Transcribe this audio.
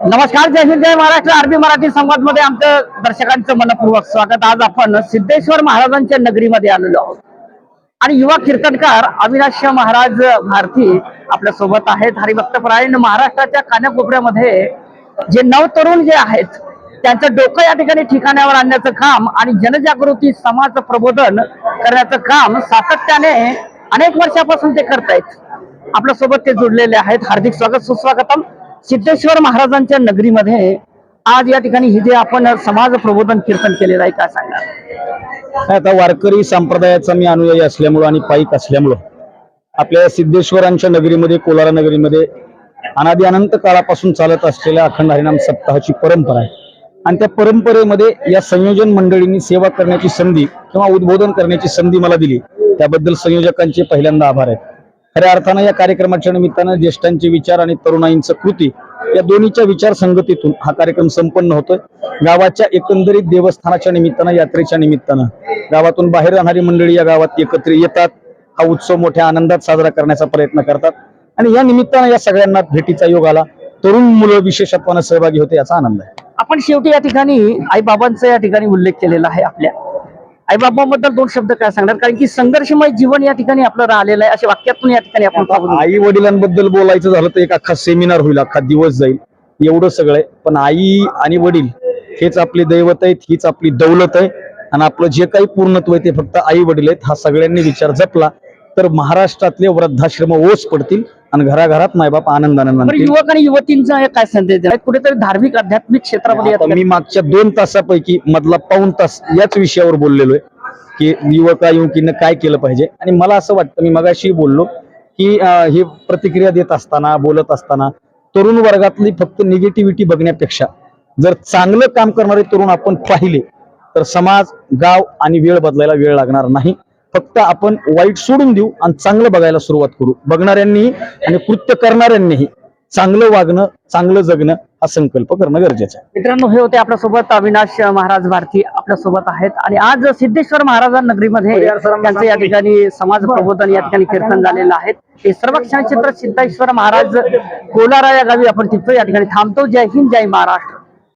नमस्कार जय हिंद जय महाराष्ट्र. आरबी मराठी संवादमध्ये आमचं दर्शकांचं मनपूर्वक स्वागत. आज आपण सिद्धेश्वर महाराजांच्या नगरीमध्ये आलेलो आहोत. आणि युवा कीर्तनकार अविनाश महाराज भारती आपल्यासोबत आहेत. हरिभक्तपरायण महाराष्ट्राच्या कानाकोपऱ्यामध्ये जे नवतरुण जे आहेत त्यांचं डोकं या ठिकाणी ठिकाणावर आणण्याचं काम आणि जनजागृती समाज प्रबोधन करण्याचं काम सातत्याने अनेक वर्षापासून ते करतायत. आपल्यासोबत ते जुडलेले आहेत. हार्दिक स्वागत सुस्वागतम. सिद्धेश्वर महाराजांच्या नगरीमध्ये आज या ठिकाणी हे जे आपण समाज प्रबोधन कीर्तन केलेलं आहे काय सांगणार काय आता वारकरी संप्रदायाचा मी अनुयायी असल्यामुळं आणि पाईक असल्यामुळं आपल्या सिद्धेश्वरांच्या नगरीमध्ये कोलारा नगरीमध्ये अनादी अनंत काळापासून चालत असलेल्या अखंड हरिनाम सप्ताहाची परंपरा आहे. आणि त्या परंपरेमध्ये या संयोजन मंडळींनी सेवा करण्याची संधी किंवा उद्बोधन करण्याची संधी मला दिली. त्याबद्दल संयोजकांचे पहिल्यांदा आभार आहेत. खऱ्या अर्थानं या कार्यक्रमाच्या निमित्तानं ज्येष्ठांचे विचार आणि तरुणाईंचं कृती या दोन्हीच्या विचार संगतीतून हा कार्यक्रम संपन्न होतोय. गावाच्या एकंदरीत देवस्थानाच्या निमित्तानं यात्रेच्या निमित्तानं गावातून बाहेर राहणारी मंडळी या गावात एकत्र येतात. हा उत्सव मोठ्या आनंदात साजरा करण्याचा प्रयत्न करतात. आणि या निमित्तानं या सगळ्यांना भेटीचा योग आला. तरुण मुलं विशेषत्वानं सहभागी होते याचा आनंद आहे. आपण शेवटी या ठिकाणी आई बाबांचा या ठिकाणी उल्लेख केलेला आहे आपल्या. आईबाबाबद्दल दोन शब्द काय सांगणार? कारण की संघर्षमय जीवन या ठिकाणी आपलं राहिलेलं आहे अशा वाक्यातून या ठिकाणी आपण पाहू आई वडिलांबद्दल बोलायचं झालं तर एक अख्खा सेमिनार होईल अख्खा दिवस जाईल. एवढं सगळं आहे. पण आई आणि वडील हेच आपली दैवत आहेत हीच आपली दौलत आहे. आणि आपलं जे काही पूर्णत्व आहे ते फक्त आई वडील आहेत. हा सगळ्यांनी विचार जपला तर महाराष्ट्रातले वृद्धाश्रम ओस पडतील. आणि घराघरात मायबाप आनंदाने बरं. युवक आणि युवतींचा हे काय संदेश कुठेतरी धार्मिक आध्यात्मिक क्षेत्रामध्ये या आता मी मागच्या दोन तासापैकी मधला पाऊन तास याच विषयावर बोललेलो आहे की युवका युवकीनं काय केलं पाहिजे. आणि मला असं वाटतं मी मगाशी बोललो की अं, ही प्रतिक्रिया देत असताना बोलत असताना तरुण वर्गातली फक्त निगेटिव्हिटी बघण्यापेक्षा जर चांगलं काम करणारे तरुण आपण पाहिले तर समाज गाव आणि वेळ बदलायला वेळ लागणार नाही. फक्त आपण वाईट सोडून देऊ आणि चांगलं बघायला सुरुवात करू. बघणाऱ्यांनी आणि कृत्य करणाऱ्यांनीही चांगलं वागणं चांगलं जगणं हा संकल्प करणं गरजेचं आहे. मित्रांनो हे होते आपल्यासोबत अविनाश महाराज भारती आपल्यासोबत आहेत. आणि आज सिद्धेश्वर महाराजां नगरीमध्ये त्यांचं या ठिकाणी समाज प्रबोधन या ठिकाणी कीर्तन झालेलं आहे. हे सर्व क्षणचित्र सिद्धेश्वर महाराज कोलारा या गावी आपण तिथं या ठिकाणी थांबतो. जय हिंद जय महाराष्ट्र.